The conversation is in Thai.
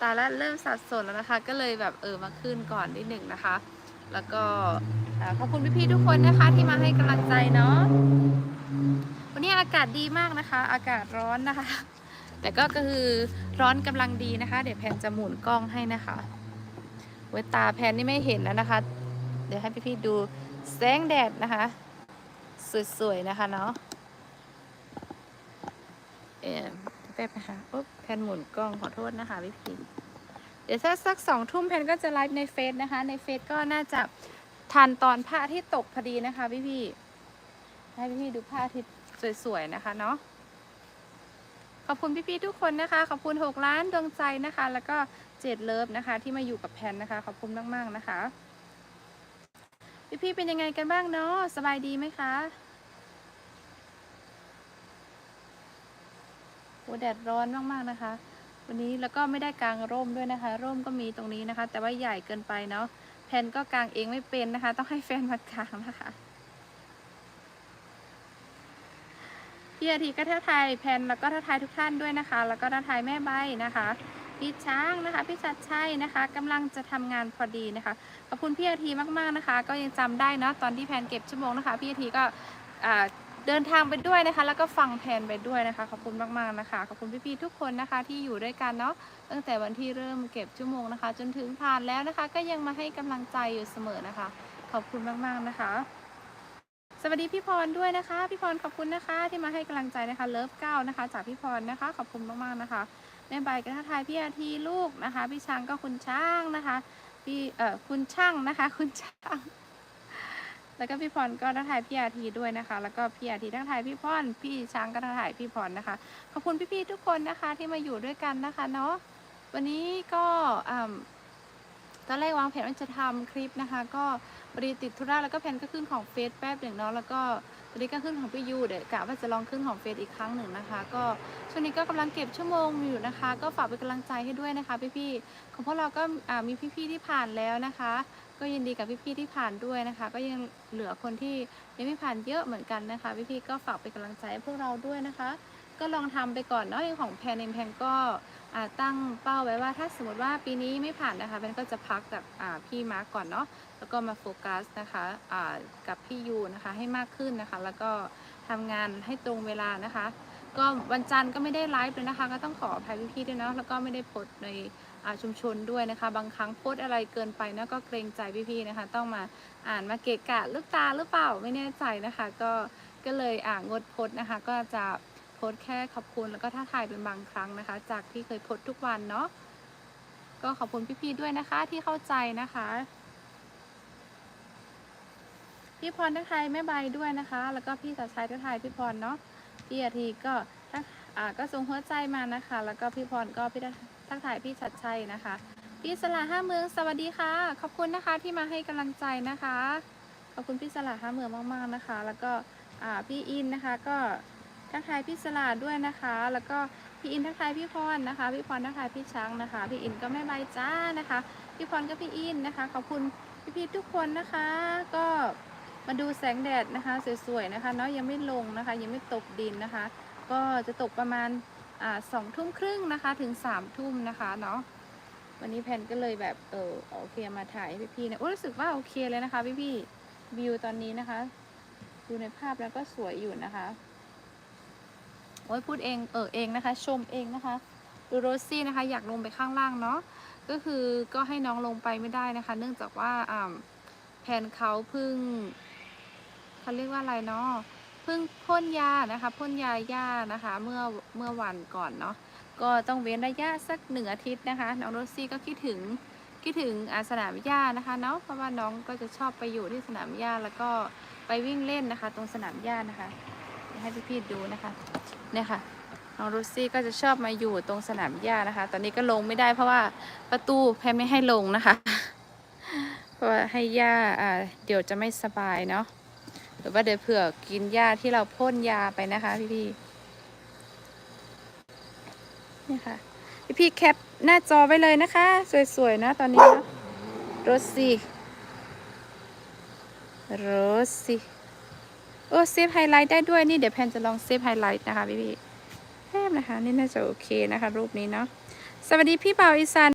ตาแล้วเริ่มสับสนแล้วนะคะ ก็เลยแบบเออมาขึ้นก่อนนิดหนึ่งนะคะ แล้วก็ขอบคุณพี่ๆทุกคนนะคะที่มาให้กำลังใจเนาะวันนี้อากาศดีมากนะคะ อากาศร้อนนะคะ แต่ก็คือร้อนกำลังดีนะคะ เดี๋ยวแพนจะหมุนกล้องให้นะคะเวตาแพนนี่ไม่เห็นแล้วนะคะ เดี๋ยวให้พี่ๆดูแสงแดดนะคะ สวยๆนะคะเนาะเออ แป๊บนะคะอุ๊บแพนหมุนกล้องขอโทษนะคะพี่พี่เดี๋ยวถ้าสักสองทุ่มแพนก็จะไลฟ์ในเฟซนะคะ ในเฟซก็น่าจะทันตอนพระอาทิตย์ตกพอดีนะคะพี่พี่ให้พี่พี่ดูพระอาทิตย์สวยๆนะคะเนาะขอบคุณพี่พี่ๆทุกคนนะคะ ขอบคุณหกล้านดวงใจนะคะ แล้วก็เจ็ดเลิฟนะคะ ที่มาอยู่กับแพนนะคะ ขอบคุณมากๆนะคะ พี่พี่ๆเป็นยังไงกันบ้างเนาะสบายดีไหมคะ โอ้แดดร้อนมากๆนะคะ วันนี้แล้วก็ไม่ได้กางร่มด้วยนะคะ ร่มก็มีตรงนี้นะคะ แต่ว่าใหญ่เกินไปเนาะแพนก็กางเองไม่เป็นนะคะ ต้องให้แฟนมากางนะคะพี่อาทีก็ทักทายแพนแล้วก็ทักทายทุกท่านด้วยนะคะ แล้วก็ทักทายแม่ใบนะคะพี่ช้างนะคะพี่ชัดชัยนะคะกำลังจะทำงานพอดีนะคะขอบคุณพี่อาทีมากๆนะคะ ก็ยังจำได้เนาะตอนที่แพนเก็บชั่วโมงนะคะพี่อาทีก็อ่า เดินทางไปด้วยนะคะ แล้วก็ฟังแพนไปด้วยนะคะ ขอบคุณมากๆนะคะ ขอบคุณพี่ๆทุกคนนะคะ ที่อยู่ด้วยกันเนาะตั้งแต่วันที่เริ่มเก็บชั่วโมงนะคะ จนถึงผ่านแล้วนะคะ ก็ยังมาให้กำลังใจอยู่เสมอนะคะ ขอบคุณมากๆนะคะ สวัสดีพี่พรด้วยนะคะ พี่พรขอบคุณนะคะ ที่มาให้กำลังใจนะคะเลิฟเก้านะคะ จากพี่พรนะคะ ขอบคุณมากๆนะคะแม่ใบก็ทักทายพี่อาทีลูกนะคะ พี่ช้างก็คุณช้างนะคะ พี่เอ่อคุณช่างนะคะ คุณช่าง แล้วก็พี่พรก็ทักทายพี่อาทีด้วยนะคะ แล้วก็พี่อาทีทักทายพี่พรพี่ช้างก็ทักทายพี่พรนะคะ ขอบคุณพี่ๆทุกคนนะคะที่มาอยู่ด้วยกันนะคะเนาะวันนี้ก็อ่า ตอนแรกวางแผนว่าจะทำคลิปนะคะ ก็พอดีติดธุระแล้วก็แผนก็ขึ้นของเฟซแป๊บหนึ่งเนาะแล้วก็ตอนนี้ก็ขึ้นของพี่ยูเดี๋ยวกะว่าจะลองขึ้นของเฟซอีกครั้งหนึ่งนะคะ ก็ช่วงนี้ก็กำลังเก็บชั่วโมงอยู่นะคะ ก็ฝากเป็นกำลังใจให้ด้วยนะคะ พี่ๆของพวกเราก็มีพี่ๆที่ผ่านแล้วนะคะ ก็ยินดีกับพี่ๆที่ผ่านด้วยนะคะ ก็ยังเหลือคนที่ยังไม่ผ่านเยอะเหมือนกันนะคะ พี่ๆก็ฝากเป็นกำลังใจให้พวกเราด้วยนะคะ ก็ลองทำไปก่อนเนาะของแพนเองแพนก็ ตั้งเป้าไว้ว่าถ้าสมมติว่าปีนี้ไม่ผ่านนะคะแพนก็จะพักกอ่าพี่มาร์กก่อนเนาะแล้วก็มาโฟกัสนะคะกับพี่ยูนะคะให้มากขึ้นนะคะ แล้วก็ทำงานให้ตรงเวลานะคะ ก็วันจันทร์ก็ไม่ได้ไลฟ์เลยนะคะ ก็ต้องขออภัยพี่ๆด้วยเนาะแล้วก็ไม่ได้โพสในชุมชนด้วยนะคะ บางครั้งโพสอะไรเกินไปนะก็เกรงใจพี่ๆนะคะ ต้องมาอ่านมาเกะกะลูกตาหรือเปล่าไม่แน่ใจนะคะ ก็ก็เลยอ่างดโพสนะคะ ก็จะ โพสแค่ขอบคุณแล้วก็ท้าทายเป็นบางครั้งนะคะ จากที่เคยโพสทุกวันเนาะก็ขอบคุณพี่ๆด้วยนะคะที่เข้าใจนะคะพี่พรทักทายแม่ใบด้วยนะคะ แล้วก็พี่สัชัยทักทายพี่พรเนาะพี่อาทีก็ทักอ่าก็ส่งหัวใจมานะคะ แล้วก็พี่พรก็พี่ทักทายพี่ชัดชัยนะคะ พี่สละห้าเมืองสวัสดีค่ะ ขอบคุณนะคะที่มาให้กำลังใจนะคะ ขอบคุณพี่สละห้าเมืองมากๆนะคะ แล้วก็อ่าพี่อินนะคะก็ ทักทายพี่สละด้วยนะคะ แล้วก็พี่อินทักทายพี่พรนะคะ พี่พรทักทายพี่ช้างนะคะ พี่อินก็แม่ใบจ้านะคะ พี่พรก็พี่อินนะคะ ขอบคุณพี่ๆทุกคนนะคะ ก็มาดูแสงแดดนะคะสวยๆนะคะเนาะยังไม่ลงนะคะ ยังไม่ตกดินนะคะ ก็จะตกประมาณอ่าสองทุ่มครึ่งนะคะถึงสามทุ่มนะคะเนาะวันนี้แพนก็เลยแบบเออโอเคมาถ่ายให้พี่ๆนะโอ้รู้สึกว่าโอเคเลยนะคะ พี่ๆวิวตอนนี้นะคะ ดูในภาพแล้วก็สวยอยู่นะคะ โอ้ยพูดเองเออเองนะคะ ชมเองนะคะดูโรซี่นะคะ อยากลงไปข้างล่างเนาะก็คือก็ให้น้องลงไปไม่ได้นะคะ เนื่องจากว่าอ่าแพนเขาเพิ่งเขาเรียกว่าอะไรเนาะเพิ่งพ่นยานะคะพ่นยาหญ้านะคะ เมื่อเมื่อวันก่อนเนาะก็ต้องเว้นระยะสักหนึ่งอาทิตย์นะคะน้องโรซี่ก็คิดถึงคิดถึงสนามหญ้านะคะเนาะเพราะว่าน้องก็จะชอบไปอยู่ที่สนามหญ้าแล้วก็ไปวิ่งเล่นนะคะ ตรงสนามหญ้านะคะให้พี่ๆดูนะคะ เนี่ยค่ะน้องโรซี่ก็จะชอบมาอยู่ตรงสนามหญ้านะคะ ตอนนี้ก็ลงไม่ได้เพราะว่าประตูแพรไม่ให้ลงนะคะ เพราะว่าให้หญ้าอ่าเดี๋ยวจะไม่สบายเนาะหรือว่าเดี๋ยวเผื่อกินหญ้าที่เราพ่นยาไปนะคะพี่ๆเนี่ยค่ะพี่พี่แคปหน้าจอไว้เลยนะคะ สวยๆนะตอนนี้นะโรซี่โรซี่ เออเซฟไฮไลท์ได้ด้วยนี่เดี๋ยวแพนจะลองเซฟไฮไลท์นะคะพี่พี่แทบนะคะ นี่น่าจะโอเคนะคะ รูปนี้เนาะสวัสดีพี่เบาอีสาน